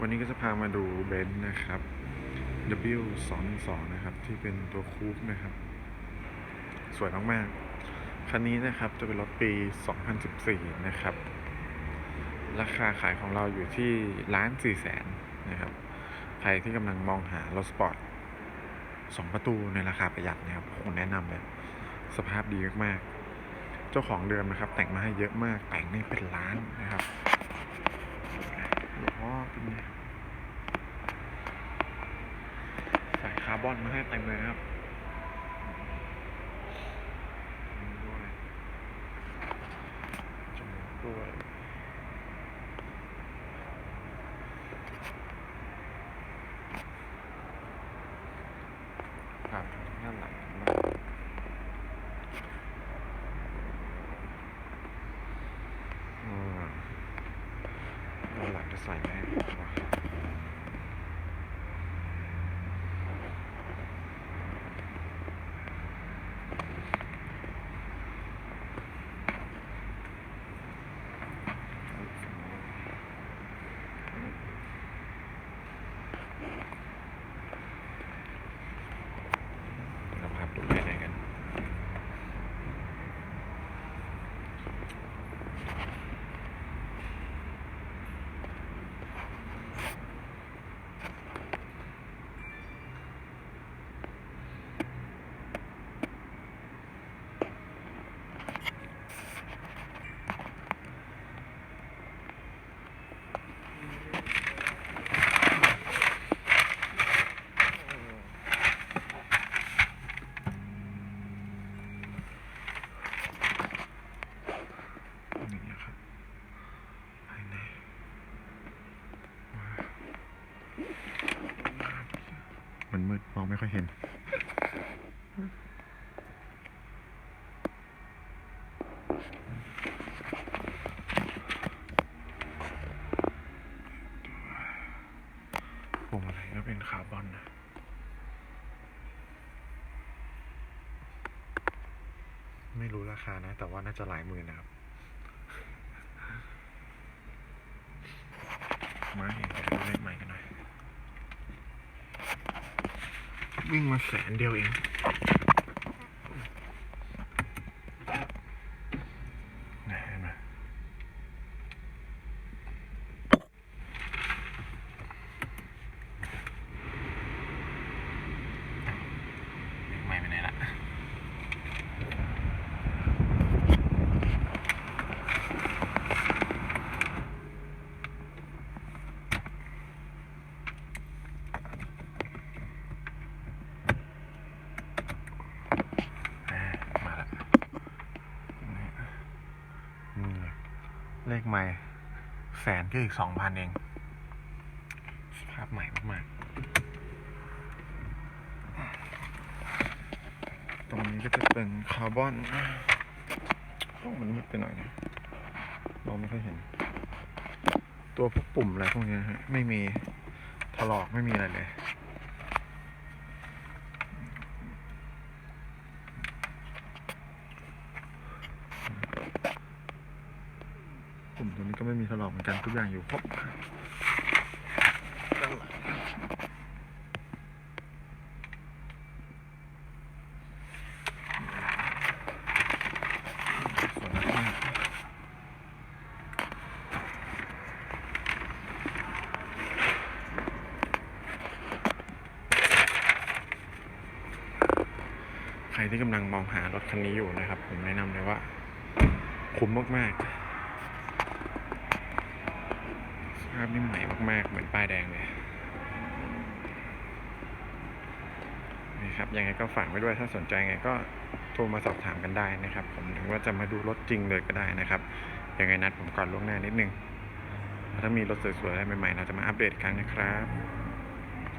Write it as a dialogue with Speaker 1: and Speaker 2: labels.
Speaker 1: วันนี้ก็จะพามาดูเบนซ์นะครับ W 2 1 2 นะครับ ที่เป็นตัวคูปนะครับ สวยมากๆ คันนี้นะครับจะเป็นรถปี 2014 นะครับ ราคาขายของเราอยู่ที่ล้านสี่แสนนะครับ ใครที่กำลังมองหารถสปอร์ตสองประตูในราคาประหยัดนะครับผมแนะนำเลย สภาพดีมากๆ เจ้าของเดิมนะครับ แต่งมาให้เยอะมากแต่งนี่เป็นล้านนะครับ ล้อเป็นไงใส่คาร์บอนมาให้เต็มเลยครับนี่ด้วยจมูกด้วยครับด้านหลังมากอืม ด้านหลังจะใส่ไหมวะเราพับดูภายในกัน นี่นะครับภายในว้าว มืดมองไม่ค่อยเห็นพวงมาลัยก็เป็นคาร์บอนนะไม่รู้ราคานะ แต่ว่าน่าจะหลายหมื่นนะครับมาเห็นแต่ดูเลขใหม่กันหน่อย วิ่งมาแสนเดียวเองไหนเห็นไหมเลขใหม่ไปไหนละ อ่ามาแล้วนี่นี่เลย เลขใหม่แสนก็อีกสองพันเอง สภาพใหม่มากๆ ตรงนี้ก็จะเป็นคาร์บอนโอ้มันมืดไปหน่อยนะมองไม่ค่อยเห็น ตัวพวกปุ่มอะไรพวกนี้ฮะไม่มีถลอกไม่มีอะไรเลย ปุ่มตัวนี้ก็ไม่มีถลอกเหมือนกันทุกอย่างอยู่ครบด้านหลังสวยมากใครที่กำลังมองหารถคันนี้อยู่นะครับ ผมแนะนำเลยว่า คุ้มมาก ๆ สภาพนี่ใหม่มากๆ เหมือนป้ายแดงเลยนะครับยังไงก็ฝากไว้ด้วยถ้าสนใจไงก็โทรมาสอบถามกันได้นะครับ ผมถึงว่าจะมาดูรถจริงเลยก็ได้นะครับยังไงนัดผมก่อนล่วงหน้านิดนึง ถ้ามีรถสวยๆอะไรใหม่ๆเราจะมาอัปเดตกันนะครับ